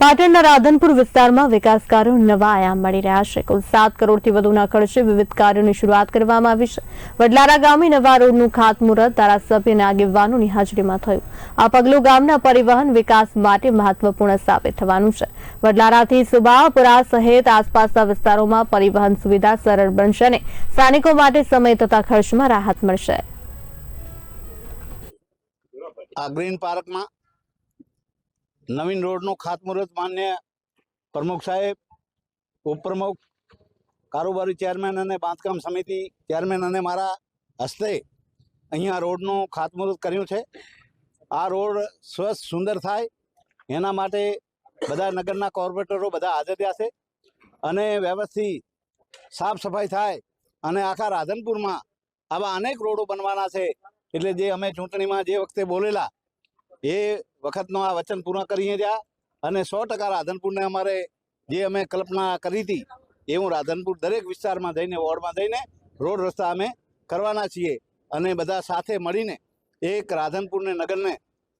પાટણના રાધનપુર વિસ્તારમાં વિકાસ કાર્યો નવા આયામ મળી રહ્યા છે. કુલ સાત કરોડથી વધુના ખર્ચે વિવિધ કાર્યોની શરૂઆત કરવામાં આવી છે. વડલારા ગામે નવા રોડનું ખાતમુહૂર્ત, ધારાસભ્ય આગેવાનોની હાજરીમાં થયું. આ પગલું ગામના પરિવહન વિકાસ માટે મહત્વપૂર્ણ સાબિત થવાનું છે. વડલારાથી સુબાપુરા સહિત આસપાસના વિસ્તારોમાં પરિવહન સુવિધા સરળ બનશે અને સ્થાનિકો માટે સમય તથા ખર્ચમાં રાહત મળશે. આ ગ્રીન પાર્કમાં નવીન રોડનું ખાતમુહૂર્ત માન્ય પ્રમુખ સાહેબ, ઉપપ્રમુખ, કારોબારી ચેરમેન અને બાંધકામ સમિતિ ચેરમેન અને મારા હસ્તે અહીંયા રોડનું ખાતમુહૂર્ત કર્યું છે. આ રોડ સ્વચ્છ સુંદર થાય. એના માટે બધા નગરના કોર્પોરેટરો બધા હાજર રહ્યા છે અને વ્યવસ્થિત સાફ સફાઈ થાય અને આખા રાધનપુરમાં આવા અનેક રોડો બનવાના છે. એટલે જે અમે ચૂંટણીમાં જે વખતે બોલેલા એ વખતનો આ વચન પૂર્ણ કરીએ રહ્યા અને સો ટકા રાધનપુરને અમારે જે અમે કલ્પના કરી હતી એવું રાધનપુર દરેક વિસ્તારમાં જઈને વોર્ડમાં જઈને રોડ રસ્તા અમે કરવાના છીએ અને બધા સાથે મળીને એક રાધનપુરને નગરને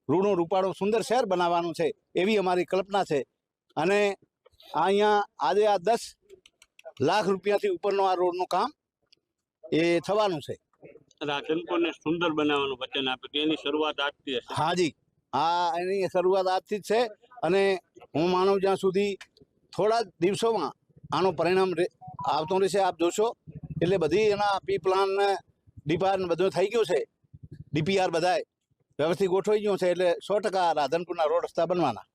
રૂડું રૂપાળું સુંદર શહેર બનાવવાનું છે એવી અમારી કલ્પના છે. અને આ અહીંયા આજે આ દસ લાખ રૂપિયાથી ઉપરનું આ રોડનું કામ એ થવાનું છે. રાધનપુરને સુંદર બનાવવાનું વચન આપ્યું એની શરૂઆત આજથી હાજી આ એની શરૂઆત આજથી જ છે અને હું માનું જ્યાં સુધી થોડા દિવસોમાં આનું પરિણામ આવતું રહેશે, આપ જોશો. એટલે બધી એના પી પ્લાન ડીપીઆર બધું થઈ ગયું છે. ડીપીઆર બધાય વ્યવસ્થિત ગોઠવાઈ ગયું છે એટલે સો ટકા રાધનપુરના રોડ રસ્તા બનવાના.